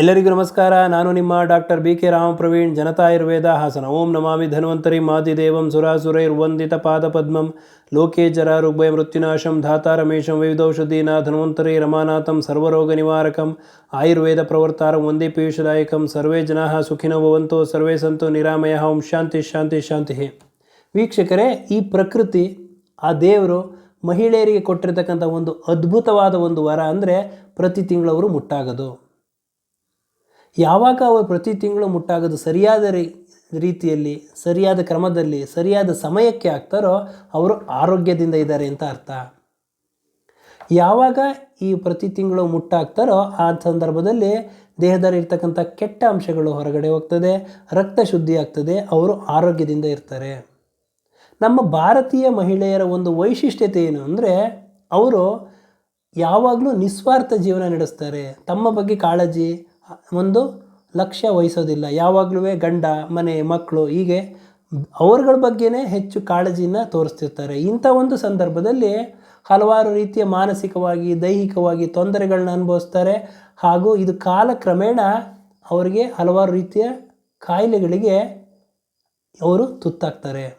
ಎಲ್ಲರಿಗೂ ನಮಸ್ಕಾರ. ನಾನು ನಿಮ್ಮ doctor B K Ramapraveen Janata Ayurveda Hassan. ಓಂ ನಮಾಮಿ ಧನ್ವಂತರಿ. ಮಾತಿದೇವಂ ಸುರಾಸುರೈರ್ವಂದಿತ ಪಾದ ಪದ್ಮಂ. ಲೋಕೆ ಜರ ಋಗ್ಭಯ ಮೃತ್ಯುನಾಶಂ. ಧಾತಾ ರಮೇಶಂ ವಿವಿಧೌಷಧೀನ ಧನ್ವಂತರಿ. ರಮಾನಾಥಂ ಸರ್ವರೋಗ ನಿವಾರಕಂ. ಆಯುರ್ವೇದ ಪ್ರವರ್ತಾರಂ ಒಂದೇ ಪೀಯೂಷದಾಯಕಂ. ಸರ್ವೇ ಜನಾ ಸುಖಿನೋ ಭವಂತೋ. ಸರ್ವೇ ಸಂತೋ ನಿರಾಮಯ. ಓಂ ಶಾಂತಿ ಶಾಂತಿ ಶಾಂತಿ. ವೀಕ್ಷಕರೇ, ಈ ಪ್ರಕೃತಿ, ಆ ದೇವರು ಮಹಿಳೆಯರಿಗೆ ಕೊಟ್ಟಿರ್ತಕ್ಕಂಥ ಒಂದು ಅದ್ಭುತವಾದ ಒಂದು ವರ ಅಂದರೆ ಪ್ರತಿ ತಿಂಗಳವರು ಮುಟ್ಟಾಗೋದು. ಯಾವಾಗ ಅವರು ಪ್ರತಿ ತಿಂಗಳು ಮುಟ್ಟಾಗೋದು ಸರಿಯಾದ ರೀತಿಯಲ್ಲಿ, ಸರಿಯಾದ ಕ್ರಮದಲ್ಲಿ, ಸರಿಯಾದ ಸಮಯಕ್ಕೆ ಆಗ್ತಾರೋ ಅವರು ಆರೋಗ್ಯದಿಂದ ಇದ್ದಾರೆ ಅಂತ ಅರ್ಥ. ಯಾವಾಗ ಈ ಪ್ರತಿ ತಿಂಗಳು ಮುಟ್ಟಾಗ್ತಾರೋ ಆ ಸಂದರ್ಭದಲ್ಲಿ ದೇಹದಲ್ಲಿ ಇರ್ತಕ್ಕಂಥ ಕೆಟ್ಟ ಅಂಶಗಳು ಹೊರಗಡೆ ಹೋಗ್ತದೆ, ರಕ್ತ ಶುದ್ಧಿ ಆಗ್ತದೆ, ಅವರು ಆರೋಗ್ಯದಿಂದ ಇರ್ತಾರೆ. ನಮ್ಮ ಭಾರತೀಯ ಮಹಿಳೆಯರ ಒಂದು ವೈಶಿಷ್ಟ್ಯತೆ ಏನು ಅಂದರೆ, ಅವರು ಯಾವಾಗಲೂ ನಿಸ್ವಾರ್ಥ ಜೀವನ ನಡೆಸ್ತಾರೆ. ತಮ್ಮ ಬಗ್ಗೆ ಕಾಳಜಿ ಒಂದು ಲಕ್ಷ್ಯ ವಹಿಸೋದಿಲ್ಲ. ಯಾವಾಗಲೂ ಗಂಡ, ಮನೆ ಮಕ್ಕಳು ಹೀಗೆ ಅವ್ರಗಳ ಬಗ್ಗೆನೇ ಹೆಚ್ಚು ಕಾಳಜಿನ ತೋರಿಸ್ತಿರ್ತಾರೆ. ಇಂಥ ಒಂದು ಸಂದರ್ಭದಲ್ಲಿ ಹಲವಾರು ರೀತಿಯ ಮಾನಸಿಕವಾಗಿ, ದೈಹಿಕವಾಗಿ ತೊಂದರೆಗಳನ್ನ ಅನುಭವಿಸ್ತಾರೆ. ಹಾಗೂ ಇದು ಕಾಲಕ್ರಮೇಣ ಅವರಿಗೆ ಹಲವಾರು ರೀತಿಯ ಕಾಯಿಲೆಗಳಿಗೆ ಅವರು ತುತ್ತಾಗ್ತಾರೆ.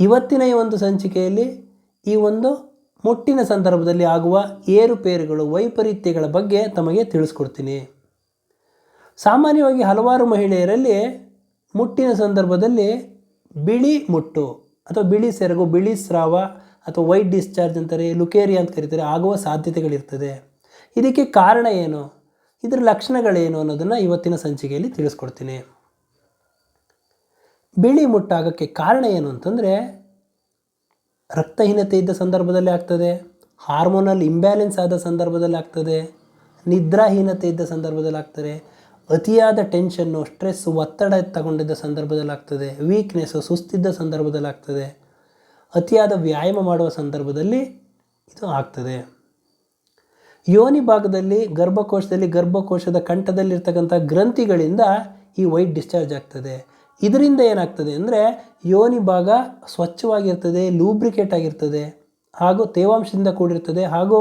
ಇವತ್ತಿನ ಈ ಒಂದು ಸಂಚಿಕೆಯಲ್ಲಿ ಈ ಒಂದು ಮುಟ್ಟಿನ ಸಂದರ್ಭದಲ್ಲಿ ಆಗುವ ಏರುಪೇರುಗಳು ವೈಪರೀತ್ಯಗಳ ಬಗ್ಗೆ ತಮಗೆ ತಿಳಿಸ್ಕೊಡ್ತೀನಿ. ಸಾಮಾನ್ಯವಾಗಿ ಹಲವಾರು ಮಹಿಳೆಯರಲ್ಲಿ ಮುಟ್ಟಿನ ಸಂದರ್ಭದಲ್ಲಿ ಬಿಳಿ ಮುಟ್ಟು ಅಥವಾ ಬಿಳಿ ಸೆರಗು, ಬಿಳಿ ಸ್ರಾವ ಅಥವಾ ವೈಟ್ ಡಿಸ್ಚಾರ್ಜ್ ಅಂತಾರೆ ಲುಕೇರಿಯಾ ಅಂತ ಕರೀತಾರೆ ಆಗುವ ಸಾಧ್ಯತೆಗಳಿರ್ತದೆ. ಇದಕ್ಕೆ ಕಾರಣ ಏನು? ಇದರ ಲಕ್ಷಣಗಳೇನು ಅನ್ನೋದನ್ನು ಇವತ್ತಿನ ಸಂಚಿಕೆಯಲ್ಲಿ ತಿಳಿಸ್ಕೊಡ್ತೀನಿ. ಬಿಳಿ ಮುಟ್ಟಾಗೋಕ್ಕೆ ಕಾರಣ ಏನು ಅಂತಂದರೆ ರಕ್ತಹೀನತೆ ಇದ್ದ ಸಂದರ್ಭದಲ್ಲಿ ಆಗ್ತದೆ, ಹಾರ್ಮೋನಲ್ ಇಂಬ್ಯಾಲೆನ್ಸ್ ಆದ ಸಂದರ್ಭದಲ್ಲಿ ಆಗ್ತದೆ, ನಿದ್ರಾಹೀನತೆ ಇದ್ದ ಸಂದರ್ಭದಲ್ಲಿ ಆಗ್ತದೆ, ಅತಿಯಾದ ಟೆನ್ಷನ್ನು ಸ್ಟ್ರೆಸ್ ಒತ್ತಡ ತಗೊಂಡಿದ್ದ ಸಂದರ್ಭದಲ್ಲಿ ಆಗ್ತದೆ ವೀಕ್ನೆಸ್ಸು ಸುಸ್ತಿದ್ದ ಸಂದರ್ಭದಲ್ಲಿ ಆಗ್ತದೆ, ಅತಿಯಾದ ವ್ಯಾಯಾಮ ಮಾಡುವ ಸಂದರ್ಭದಲ್ಲಿ ಇದು ಆಗ್ತದೆ. ಯೋನಿ ಭಾಗದಲ್ಲಿ ಗರ್ಭಕೋಶದಲ್ಲಿ ಗರ್ಭಕೋಶದ ಕಂಠದಲ್ಲಿರ್ತಕ್ಕಂಥ ಗ್ರಂಥಿಗಳಿಂದ ಈ ವೈಟ್ ಡಿಸ್ಚಾರ್ಜ್ ಆಗ್ತದೆ. ಇದರಿಂದ ಏನಾಗ್ತದೆ ಅಂದರೆ ಯೋನಿ ಭಾಗ ಸ್ವಚ್ಛವಾಗಿರ್ತದೆ ಲೂಬ್ರಿಕೇಟ್ ಆಗಿರ್ತದೆ, ಹಾಗೂ ತೇವಾಂಶದಿಂದ ಕೂಡಿರ್ತದೆ, ಹಾಗೂ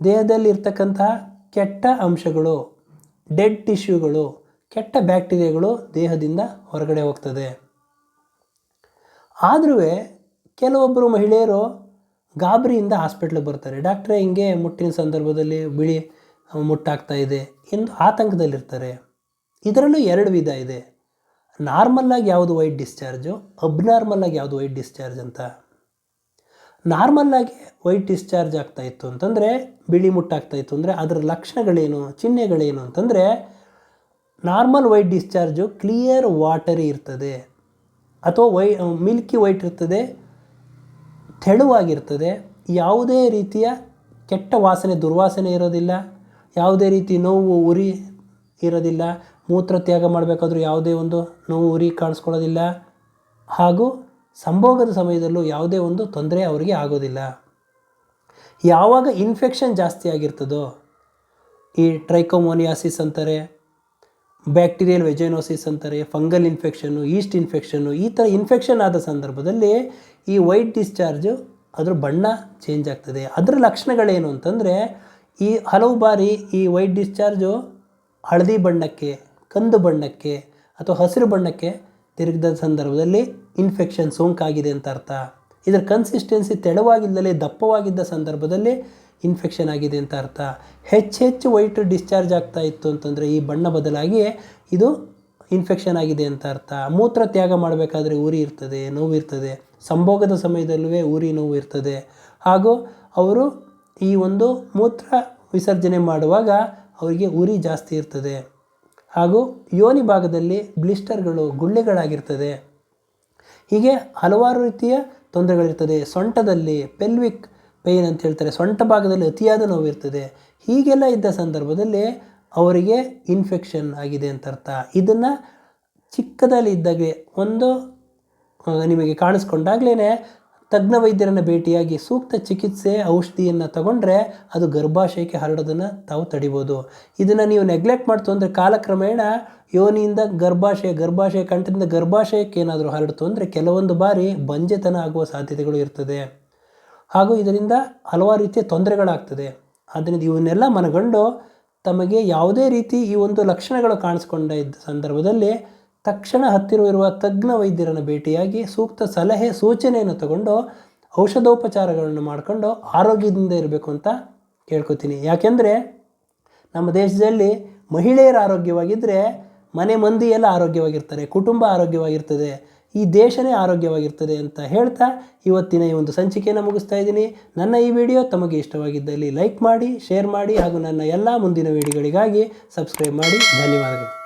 ದೇಹದಲ್ಲಿ ಇರ್ತಕ್ಕಂತಹ ಕೆಟ್ಟ ಅಂಶಗಳು ಡೆಡ್ ಟಿಶ್ಯೂಗಳು ಕೆಟ್ಟ ಬ್ಯಾಕ್ಟೀರಿಯಾಗಳು ದೇಹದಿಂದ ಹೊರಗಡೆ ಹೋಗ್ತದೆ. ಆದರೂ ಕೆಲವೊಬ್ಬರು ಮಹಿಳೆಯರು ಗಾಬರಿಯಿಂದ ಹಾಸ್ಪಿಟ್ಲಿಗೆ ಬರ್ತಾರೆ. ಡಾಕ್ಟ್ರೇ ಹಿಂಗೆ ಮುಟ್ಟಿನ ಸಂದರ್ಭದಲ್ಲಿ ಬಿಳಿ ಮುಟ್ಟಾಗ್ತಾ ಇದೆ ಎಂದು ಆತಂಕದಲ್ಲಿರ್ತಾರೆ. ಇದರಲ್ಲೂ ಎರಡು ವಿಧ ಇದೆ. ನಾರ್ಮಲ್ಲಾಗಿ ಯಾವುದು ವೈಟ್ ಡಿಸ್ಚಾರ್ಜು? ಅಬ್ನಾರ್ಮಲ್ಲಾಗಿ ಯಾವುದು ವೈಟ್ ಡಿಸ್ಚಾರ್ಜ್ ಅಂತ? ನಾರ್ಮಲ್ಲಾಗಿ ವೈಟ್ ಡಿಸ್ಚಾರ್ಜ್ ಆಗ್ತಾ ಇತ್ತು ಅಂತಂದರೆ, ಬಿಳಿ ಮುಟ್ಟಾಗ್ತಾ ಇತ್ತು ಅಂದರೆ ಅದರ ಲಕ್ಷಣಗಳೇನು, ಚಿಹ್ನೆಗಳೇನು ಅಂತಂದರೆ, normal white discharge clear watery ಇರ್ತದೆ. ಅಥವಾ ವೈ, ಮಿಲ್ಕಿ ವೈಟ್ ಇರ್ತದೆ, ತೆಳುವಾಗಿರ್ತದೆ. ಯಾವುದೇ ರೀತಿಯ ಕೆಟ್ಟ ವಾಸನೆ, ದುರ್ವಾಸನೆ ಇರೋದಿಲ್ಲ. ಯಾವುದೇ ರೀತಿ ನೋವು, ಉರಿ ಇರೋದಿಲ್ಲ. ಮೂತ್ರ ತ್ಯಾಗ ಮಾಡಬೇಕಾದ್ರೂ ಯಾವುದೇ ಒಂದು ನೋವು, ಉರಿ ಕಾಣಿಸ್ಕೊಳ್ಳೋದಿಲ್ಲ. ಹಾಗೂ ಸಂಭೋಗದ ಸಮಯದಲ್ಲೂ ಯಾವುದೇ ಒಂದು ತೊಂದರೆ ಅವರಿಗೆ ಆಗೋದಿಲ್ಲ. ಯಾವಾಗ ಇನ್ಫೆಕ್ಷನ್ ಜಾಸ್ತಿ ಆಗಿರ್ತದೋ, ಈ ಟ್ರೈಕೋಮೋನಿಯಾಸಿಸ್ ಅಂತಾರೆ ಬ್ಯಾಕ್ಟೀರಿಯಲ್ ವೆಜೈನೋಸಿಸ್ ಅಂತಾರೆ ಫಂಗಲ್ ಇನ್ಫೆಕ್ಷನ್ನು ಈಸ್ಟ್ ಇನ್ಫೆಕ್ಷನ್ನು ಈ ಥರ ಇನ್ಫೆಕ್ಷನ್ ಆದ ಸಂದರ್ಭದಲ್ಲಿ ಈ ವೈಟ್ ಡಿಸ್ಚಾರ್ಜು ಅದರ ಬಣ್ಣ ಚೇಂಜ್ ಆಗ್ತದೆ. ಅದರ ಲಕ್ಷಣಗಳೇನು ಅಂತಂದರೆ, ಈ ಹಲವು ಬಾರಿ ಈ ವೈಟ್ ಡಿಸ್ಚಾರ್ಜು ಹಳದಿ ಬಣ್ಣಕ್ಕೆ ಕಂದು ಬಣ್ಣಕ್ಕೆ ಅಥವಾ ಹಸಿರು ಬಣ್ಣಕ್ಕೆ ತಿರುಗಿದ ಸಂದರ್ಭದಲ್ಲಿ ಇನ್ಫೆಕ್ಷನ್ ಸೋಂಕಾಗಿದೆ ಅಂತ ಅರ್ಥ. ಇದರ ಕನ್ಸಿಸ್ಟೆನ್ಸಿ ತೆಳುವಾಗಿದ್ದಲೇ ದಪ್ಪವಾಗಿದ್ದ ಸಂದರ್ಭದಲ್ಲಿ ಇನ್ಫೆಕ್ಷನ್ ಆಗಿದೆ ಅಂತ ಅರ್ಥ. ಹೆಚ್ಚು ಹೆಚ್ಚು ವೈಟ್ ಡಿಸ್ಚಾರ್ಜ್ ಆಗ್ತಾ ಇತ್ತು ಅಂತಂದರೆ ಈ ಬಣ್ಣ ಬದಲಾಗಿ ಇದು ಇನ್ಫೆಕ್ಷನ್ ಆಗಿದೆ ಅಂತ ಅರ್ಥ. ಮೂತ್ರ ತ್ಯಾಗ ಮಾಡಬೇಕಾದ್ರೆ ಉರಿ ಇರ್ತದೆ, ನೋವು ಇರ್ತದೆ. ಸಂಭೋಗದ ಸಮಯದಲ್ಲೂ ಉರಿ ನೋವು ಇರ್ತದೆ. ಹಾಗೂ ಅವರು ಈ ಒಂದು ಮೂತ್ರ ವಿಸರ್ಜನೆ ಮಾಡುವಾಗ ಅವರಿಗೆ ಉರಿ ಜಾಸ್ತಿ ಇರ್ತದೆ. ಹಾಗೂ ಯೋನಿ ಭಾಗದಲ್ಲಿ ಬ್ಲಿಸ್ಟರ್ಗಳು ಗುಳ್ಳೆಗಳಾಗಿರ್ತದೆ. ಹೀಗೆ ಹಲವಾರು ರೀತಿಯ ತೊಂದರೆಗಳಿರ್ತದೆ. ಸೊಂಟದಲ್ಲಿ ಪೆಲ್ವಿಕ್ ಪೇನ್ ಅಂತ ಹೇಳ್ತಾರೆ. ಸೊಂಟ ಭಾಗದಲ್ಲಿ ಅತಿಯಾದ ನೋವು ಇರ್ತದೆ ಹೀಗೆಲ್ಲ ಇದ್ದ ಸಂದರ್ಭದಲ್ಲಿ ಅವರಿಗೆ ಇನ್ಫೆಕ್ಷನ್ ಆಗಿದೆ ಅಂತ ಅರ್ಥ. ಇದನ್ನು ಚಿಕ್ಕದಲ್ಲಿ ಇದ್ದಾಗೆ ಒಂದು ನಿಮಗೆ ಕಾಣಿಸ್ಕೊಂಡಾಗಲೇ ತಜ್ಞ ವೈದ್ಯರನ್ನು ಭೇಟಿಯಾಗಿ ಸೂಕ್ತ ಚಿಕಿತ್ಸೆ, ಔಷಧಿಯನ್ನು ತಗೊಂಡ್ರೆ ಅದು ಗರ್ಭಾಶಯಕ್ಕೆ ಹರಡೋದನ್ನು ತಾವು ತಡಿಬೋದು. ಇದನ್ನು ನೀವು ನೆಗ್ಲೆಕ್ಟ್ ಮಾಡ್ತು ಅಂದರೆ ಕಾಲಕ್ರಮೇಣ ಯೋನಿಯಿಂದ ಗರ್ಭಾಶಯ ಗರ್ಭಾಶಯ ಕಂಠದಿಂದ ಗರ್ಭಾಶಯಕ್ಕೆ ಏನಾದರೂ ಹರಡ್ತು ಅಂದರೆ ಕೆಲವೊಂದು ಬಾರಿ ಬಂಜೆತನ ಆಗುವ ಸಾಧ್ಯತೆಗಳು ಇರ್ತದೆ. ಹಾಗೂ ಇದರಿಂದ ಹಲವಾರು ರೀತಿಯ ತೊಂದರೆಗಳಾಗ್ತದೆ. ಆದ್ದರಿಂದ ಇವನ್ನೆಲ್ಲ ಮನಗಂಡು ತಮಗೆ ಯಾವುದೇ ರೀತಿ ಈ ಒಂದು ಲಕ್ಷಣಗಳು ಕಾಣಿಸ್ಕೊಂಡ ಸಂದರ್ಭದಲ್ಲಿ ತಕ್ಷಣ ಹತ್ತಿರವಿರುವ ತಜ್ಞ ವೈದ್ಯರನ್ನು ಭೇಟಿಯಾಗಿ ಸೂಕ್ತ ಸಲಹೆ ಸೂಚನೆಯನ್ನು ತಗೊಂಡು ಔಷಧೋಪಚಾರಗಳನ್ನು ಮಾಡಿಕೊಂಡು ಆರೋಗ್ಯದಿಂದ ಇರಬೇಕು ಅಂತ ಕೇಳ್ಕೊತೀನಿ. ಯಾಕೆಂದರೆ ನಮ್ಮ ದೇಶದಲ್ಲಿ ಮಹಿಳೆಯರ ಆರೋಗ್ಯವಾಗಿದ್ದರೆ ಮನೆ ಮಂದಿ ಎಲ್ಲ ಆರೋಗ್ಯವಾಗಿರ್ತಾರೆ, ಕುಟುಂಬ ಆರೋಗ್ಯವಾಗಿರ್ತದೆ, ಈ ದೇಶನೇ ಆರೋಗ್ಯವಾಗಿರ್ತದೆ ಅಂತ ಹೇಳ್ತಾ ಇವತ್ತಿನ ಈ ಒಂದು ಸಂಚಿಕೆಯನ್ನು ಮುಗಿಸ್ತಾ ಇದ್ದೀನಿ. ನನ್ನ ಈ ವಿಡಿಯೋ ತಮಗೆ ಇಷ್ಟವಾಗಿದ್ದಲ್ಲಿ ಲೈಕ್ ಮಾಡಿ, ಶೇರ್ ಮಾಡಿ ಹಾಗೂ ನನ್ನ ಎಲ್ಲ ಮುಂದಿನ ವಿಡಿಯೋಗಳಿಗಾಗಿ ಸಬ್ಸ್ಕ್ರೈಬ್ ಮಾಡಿ. ಧನ್ಯವಾದಗಳು.